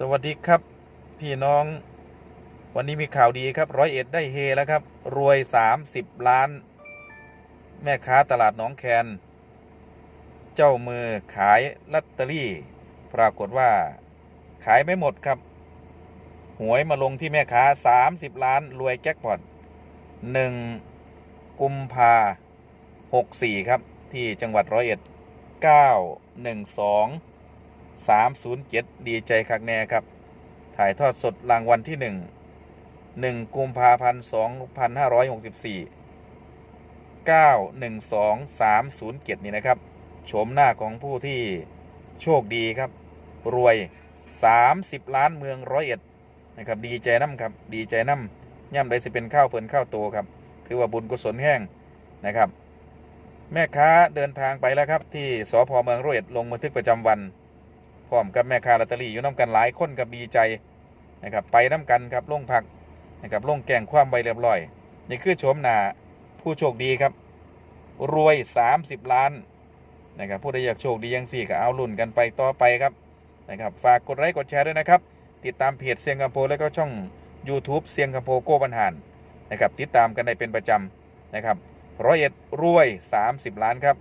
สวัสดีครับ พี่น้อง วันนี้มีข่าวดีครับร้อยเอ็ดได้เฮแล้วครับ รวย 30 ล้าน แม่ค้าตลาดหนองแคน เจ้ามือขายลอตเตอรี่ ปรากฏว่า ขายไม่หมดครับ หวยมาลงที่แม่ค้า 30 ล้าน รวยแจ็คพอต1กุมภา64ครับ ที่จังหวัดร้อยเอ็ด912 307 ดีใจคักแน่ครับ ถ่ายทอดสดรางวัลที่ 1 1กุมภาพันธ์2564 912 307 นี่นะครับโฉมหน้าของผู้ที่โชคดีครับ รวย 30 ล้านเมืองร้อยเอ็ดนะครับดีใจน้ำครับ ดีใจน้ำย่ำได้สิเป็นข้าวเพลินข้าวโตครับถือว่าบุญกุศลแห้งนะครับ แม่ค้าเดินทางไปแล้วครับ ที่สพเมืองร้อยเอ็ดลงบันทึกประจำวัน พร้อมกับแม่ค้าลอตเตอรี่อยู่น้ำกันหลายคนกับดีใจนะครับไปน้ำกันครับลงพักนะครับลงแกงความใบเรียบร้อยนี่คือโฉมหน้าผู้โชคดีครับ รวย 30 ล้านนะครับผู้ใดอยากโชคดียังสี่ก็เอาลุ่นกันไปต่อไปครับนะครับฝากกดไลค์กดแชร์ด้วยนะครับ ติดตามเพจเซียงคำโพแล้วก็ช่อง YouTube เซียงคำโพโก้บันหานนะครับติดตามกันได้เป็นประจำนะครับร้อยเอ็ดรวย 30 ล้านครับ